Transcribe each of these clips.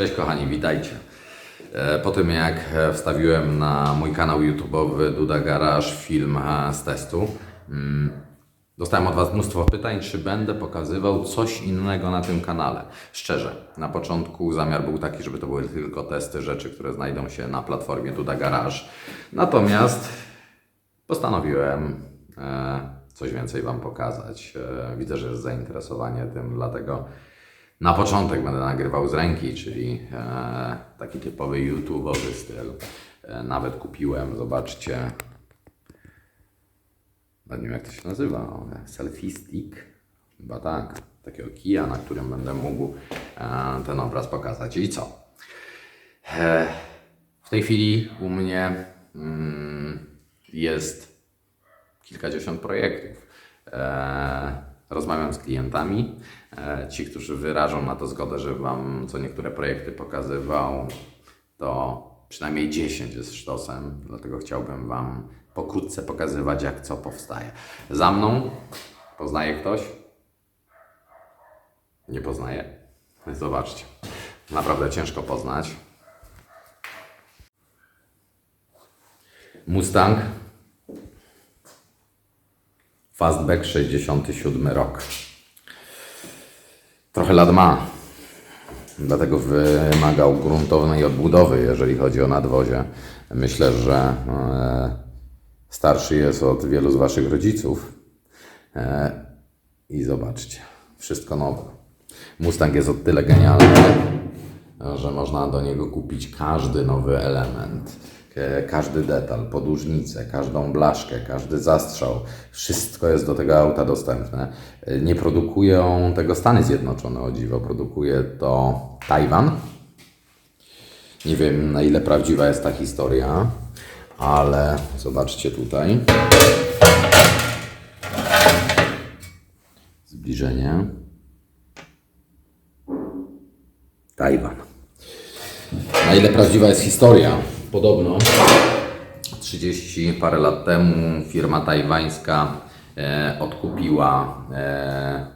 Cześć kochani, witajcie. E, Po tym jak e, wstawiłem na mój kanał YouTube'owy Duda Garage film e, z testu, mm, dostałem od Was mnóstwo pytań, czy będę pokazywał coś innego na tym kanale. Szczerze, na początku zamiar był taki, żeby to były tylko testy rzeczy, które znajdą się na platformie Duda Garage. Natomiast postanowiłem coś więcej Wam pokazać. Widzę, że jest zainteresowanie tym, dlatego na początek będę nagrywał z ręki, czyli e, taki typowy YouTube'owy styl. E, nawet kupiłem, zobaczcie, nie wiem jak to się nazywa, selfie stick, chyba tak, takiego kija, na którym będę mógł e, ten obraz pokazać. I co? W tej chwili u mnie mm, jest kilkadziesiąt projektów. Rozmawiam z klientami. E, ci, którzy wyrażą na to zgodę, że Wam co niektóre projekty pokazywał, to przynajmniej 10 jest sztosem, dlatego chciałbym Wam pokrótce pokazywać, jak co powstaje. Za mną poznaje ktoś? Nie poznaje? Zobaczcie. Naprawdę ciężko poznać. Mustang Fastback 67 rok. Trochę lat ma, dlatego wymagał gruntownej odbudowy, jeżeli chodzi o nadwozie. Myślę, że e, starszy jest od wielu z Waszych rodziców. E, I zobaczcie, wszystko nowe. Mustang jest o tyle genialny, że można do niego kupić każdy nowy element, każdy detal, podłużnicę, każdą blaszkę, każdy zastrzał. Wszystko jest do tego auta dostępne. E, Nie produkują tego Stany Zjednoczone, o dziwo, produkuje to Tajwan. Nie wiem na ile prawdziwa jest ta historia, ale zobaczcie tutaj. Zbliżenie. Tajwan. Na ile prawdziwa jest historia? Podobno 30 parę lat temu firma tajwańska e, odkupiła e,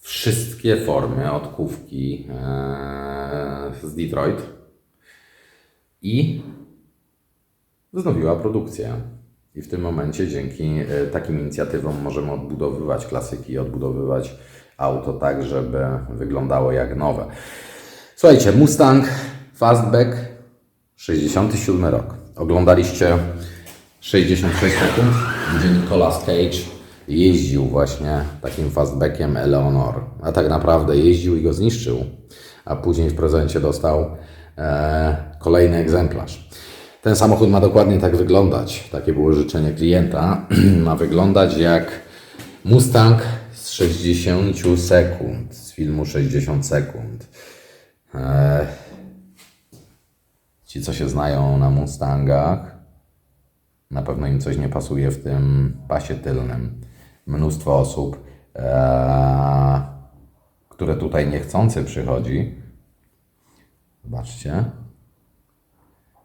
wszystkie formy odkówki e, z Detroit i wznowiła produkcję. I w tym momencie dzięki e, takim inicjatywom możemy odbudowywać klasyki, odbudowywać auto tak, żeby wyglądało jak nowe. Słuchajcie, Mustang Fastback 67 rok. Oglądaliście 66 sekund, gdzie Nicolas Cage jeździł właśnie takim fastbackiem Eleanor. A tak naprawdę jeździł i go zniszczył, a później w prezencie dostał e, kolejny egzemplarz. Ten samochód ma dokładnie tak wyglądać. Takie było życzenie klienta. ma wyglądać jak Mustang z 60 sekund, z filmu 60 sekund. E, ci, co się znają na Mustangach, na pewno im coś nie pasuje w tym pasie tylnym. Mnóstwo osób, e, które tutaj niechcący przychodzi, zobaczcie,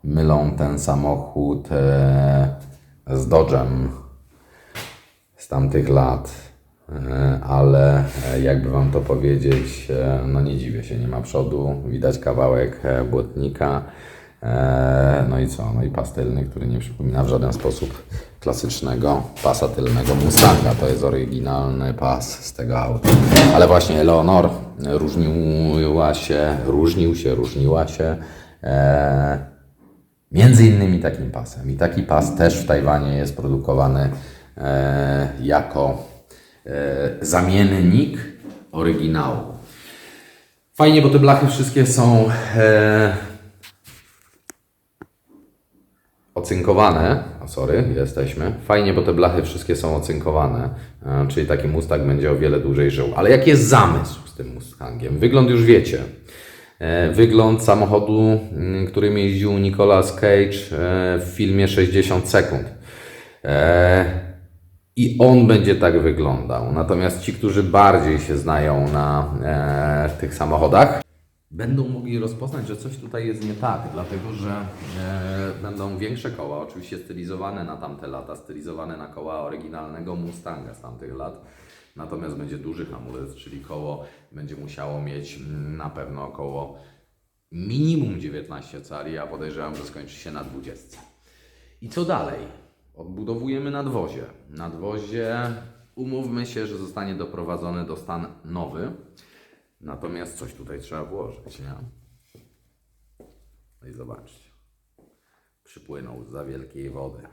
mylą ten samochód e, z Dodge'em z tamtych lat. E, Ale e, jakby Wam to powiedzieć, e, no nie dziwię się, nie ma przodu, widać kawałek błotnika. E, No i co? No i pas tylny, który nie przypomina w żaden sposób klasycznego pasa tylnego Mustanga. To jest oryginalny pas z tego auta. Ale właśnie Eleonor różniła się, różnił się, różniła się e, między innymi takim pasem. I taki pas też w Tajwanie jest produkowany e, jako e, zamiennik oryginału. Fajnie, bo te blachy wszystkie są e, ocynkowane. O, sorry, jesteśmy. Fajnie, bo te blachy wszystkie są ocynkowane, e, czyli taki Mustang będzie o wiele dłużej żył. Ale jaki jest zamysł z tym Mustangiem? Wygląd już wiecie. E, Wygląd samochodu, mm, którym jeździł Nicolas Cage e, w filmie 60 sekund. I on będzie tak wyglądał. Natomiast ci, którzy bardziej się znają na tych samochodach, będą mogli rozpoznać, że coś tutaj jest nie tak, dlatego że e, będą większe koła, oczywiście stylizowane na tamte lata, stylizowane na koła oryginalnego Mustanga z tamtych lat. Natomiast będzie duży hamulec, czyli koło będzie musiało mieć mm, na pewno około minimum 19 cali, a podejrzewam, że skończy się na 20. I co dalej? Odbudowujemy nadwozie. Nadwozie, umówmy się, że zostanie doprowadzony do stan nowy. Natomiast coś tutaj trzeba włożyć, nie? No i zobaczcie. Przypłynął za wielkiej wody.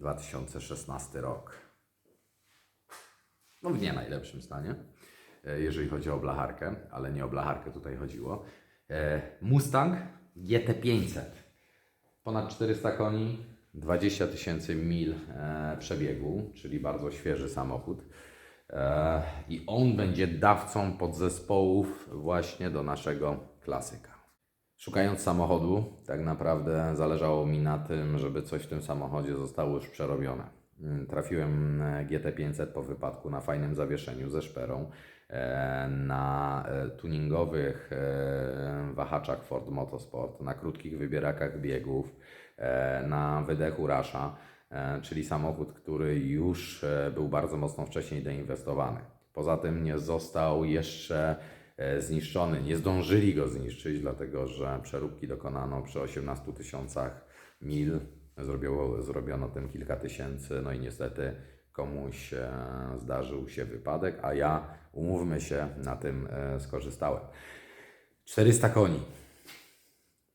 2016 rok. No w nie najlepszym stanie, e, jeżeli chodzi o blacharkę, ale nie o blacharkę tutaj chodziło. E, Mustang GT500. Ponad 400 koni, 20 tysięcy mil e, przebiegu, czyli bardzo świeży samochód. E, I on będzie dawcą podzespołów właśnie do naszego klasyka. Szukając samochodu, tak naprawdę zależało mi na tym, żeby coś w tym samochodzie zostało już przerobione. Mm, Trafiłem e, GT500 po wypadku na fajnym zawieszeniu ze szperą, e, na tuningowych wahaczach Ford Motorsport, na krótkich wybierakach biegów, na wydechu Rasha, czyli samochód, który już e, był bardzo mocno wcześniej doinwestowany. Poza tym nie został jeszcze e, zniszczony, nie zdążyli go zniszczyć, dlatego że przeróbki dokonano przy 18 tysiącach mil. Zrobiono tym kilka tysięcy, no i niestety komuś e, zdarzył się wypadek, a ja, umówmy się, na tym e, skorzystałem. 400 koni.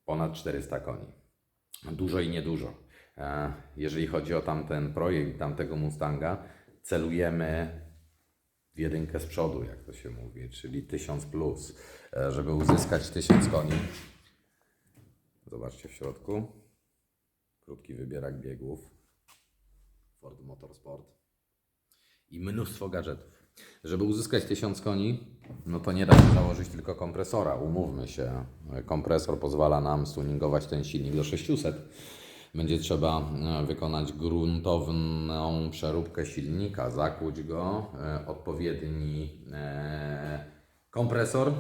Ponad 400 koni. Dużo i niedużo. Jeżeli chodzi o tamten projekt, tamtego Mustanga, celujemy w jedynkę z przodu, jak to się mówi, czyli 1000 plus, e, żeby uzyskać 1000 koni. Zobaczcie w środku. Krótki wybierak biegów. Ford Motorsport. I mnóstwo gadżetów. Żeby uzyskać 1000 koni, no to nie da się założyć tylko kompresora. Umówmy się. Kompresor pozwala nam stuningować ten silnik do 600. Będzie trzeba e, wykonać gruntowną przeróbkę silnika, zakłuć go, e, odpowiedni e, kompresor,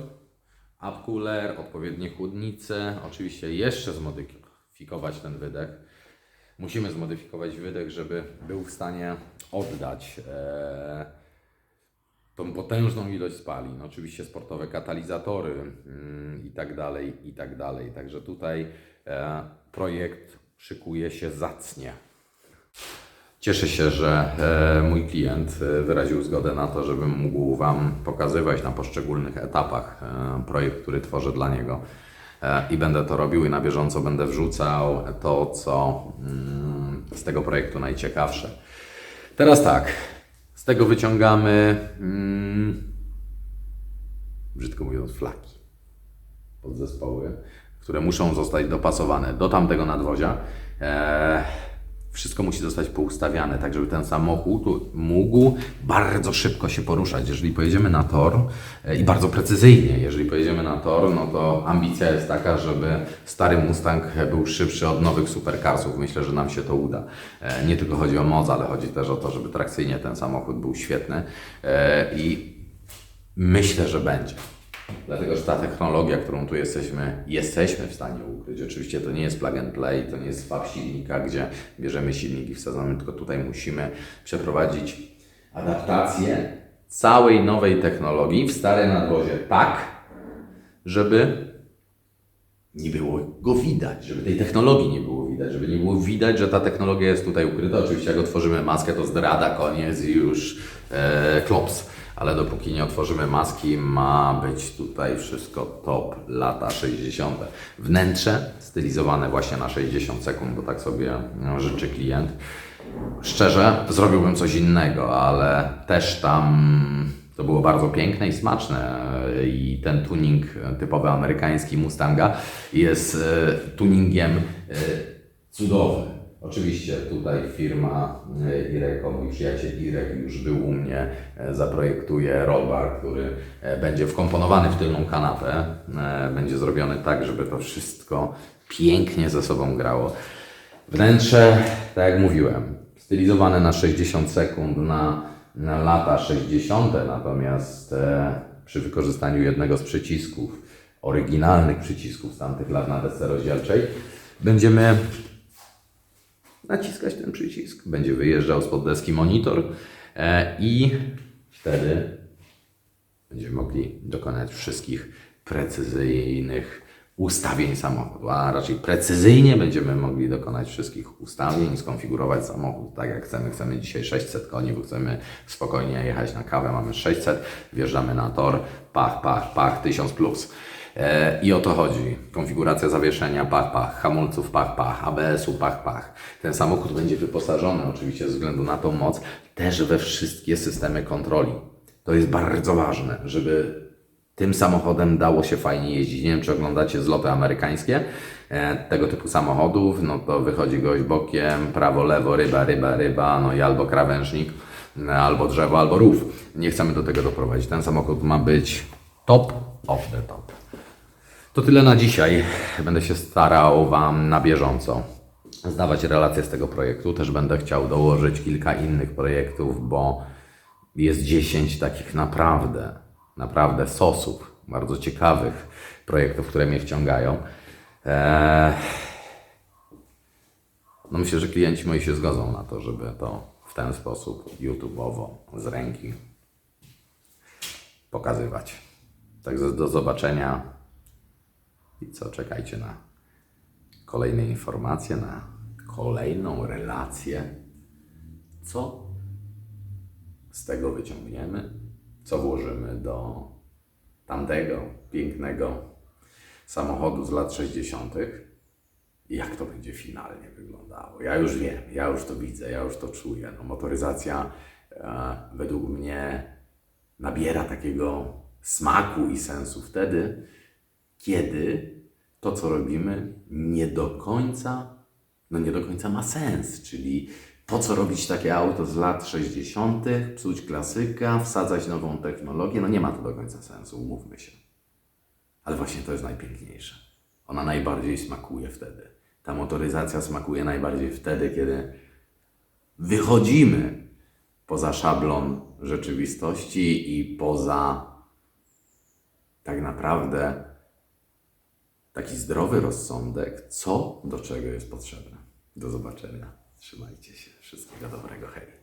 upcooler, odpowiednie chłodnice, oczywiście jeszcze zmodyfikować ten wydech. Musimy zmodyfikować wydech, żeby był w stanie oddać tą potężną ilość spalin. Oczywiście sportowe katalizatory mm, i tak dalej, i tak dalej. Także tutaj projekt szykuje się zacnie. Cieszę się, że e, mój klient e, wyraził zgodę na to, żebym mógł Wam pokazywać na poszczególnych etapach e, projekt, który tworzę dla niego. I będę to robił i na bieżąco będę wrzucał to, co mm, z tego projektu najciekawsze. Teraz tak, z tego wyciągamy, mm, brzydko mówiąc, flaki podzespoły, które muszą zostać dopasowane do tamtego nadwozia. E, wszystko musi zostać poustawiane, tak żeby ten samochód mógł bardzo szybko się poruszać. Jeżeli pojedziemy na tor e, i bardzo precyzyjnie, jeżeli pojedziemy na tor, no to ambicja jest taka, żeby stary Mustang był szybszy od nowych supercarsów. Myślę, że nam się to uda. E, nie tylko chodzi o moc, ale chodzi też o to, żeby trakcyjnie ten samochód był świetny i myślę, że będzie. Dlatego, że ta technologia, którą tu jesteśmy, jesteśmy w stanie ukryć. Oczywiście to nie jest plug and play, to nie jest swap silnika, gdzie bierzemy silnik i wsadzamy, tylko tutaj musimy przeprowadzić adaptację całej nowej technologii w stare nadwozie tak, żeby nie było go widać, żeby tej technologii nie było widać, żeby nie było widać, że ta technologia jest tutaj ukryta. Oczywiście jak otworzymy maskę, to zdrada, koniec i już e, klops. Ale dopóki nie otworzymy maski, ma być tutaj wszystko top lata 60. Wnętrze stylizowane właśnie na 60 sekund, bo tak sobie no, życzy klient. Szczerze, zrobiłbym coś innego, ale też tam to było bardzo piękne i smaczne. I ten tuning typowy amerykański Mustanga jest e, tuningiem e, cudownym. Oczywiście tutaj firma e, Ireko, mój przyjaciel Irek już był u mnie, e, zaprojektuje rollbar, który e, będzie wkomponowany w tylną kanapę. Będzie zrobiony tak, żeby to wszystko pięknie ze sobą grało. Wnętrze, tak jak mówiłem, stylizowane na 60 sekund, na, na lata 60., natomiast przy wykorzystaniu jednego z przycisków, oryginalnych przycisków z tamtych lat na desce rozdzielczej, będziemy naciskać ten przycisk. Będzie wyjeżdżał spod deski monitor e, i wtedy będziemy mogli dokonać wszystkich precyzyjnych ustawień samochodu, a raczej precyzyjnie będziemy mogli dokonać wszystkich ustawień, skonfigurować samochód tak jak chcemy. Chcemy dzisiaj 600 koni, bo chcemy spokojnie jechać na kawę, mamy 600, wjeżdżamy na tor, pach, pach, pach, 1000 plus. E, I o to chodzi. Konfiguracja zawieszenia, pach, pach, hamulców, pach, pach, ABS-u, pach, pach. Ten samochód będzie wyposażony oczywiście ze względu na tą moc też we wszystkie systemy kontroli. To jest bardzo ważne, żeby tym samochodem dało się fajnie jeździć. Nie wiem, czy oglądacie zloty amerykańskie e, tego typu samochodów. No to wychodzi gość bokiem, prawo, lewo, ryba, ryba, ryba, no i albo krawężnik, no, albo drzewo, albo rów. Nie chcemy do tego doprowadzić. Ten samochód ma być top of the top. To tyle na dzisiaj. Będę się starał Wam na bieżąco zdawać relacje z tego projektu. Też będę chciał dołożyć kilka innych projektów, bo jest 10 takich naprawdę, naprawdę sosów, bardzo ciekawych projektów, które mnie wciągają. Eee, no myślę, że klienci moi się zgodzą na to, żeby to w ten sposób YouTube'owo z ręki pokazywać. Także do zobaczenia i co, czekajcie na kolejne informacje, na kolejną relację. Co z tego wyciągniemy? Co włożymy do tamtego pięknego samochodu z lat 60. i jak to będzie finalnie wyglądało. Ja już wiem, ja już to widzę, ja już to czuję. No, motoryzacja e, według mnie nabiera takiego smaku i sensu wtedy, kiedy to, co robimy, nie do końca, no nie do końca ma sens. Czyli po co robić takie auto z lat 60., psuć klasyka, wsadzać nową technologię? No nie ma to do końca sensu, umówmy się. Ale właśnie to jest najpiękniejsze. Ona najbardziej smakuje wtedy. Ta motoryzacja smakuje najbardziej wtedy, kiedy wychodzimy poza szablon rzeczywistości i poza tak naprawdę taki zdrowy rozsądek, co do czego jest potrzebne. Do zobaczenia. Trzymajcie się. Wszystkiego dobrego. Hej.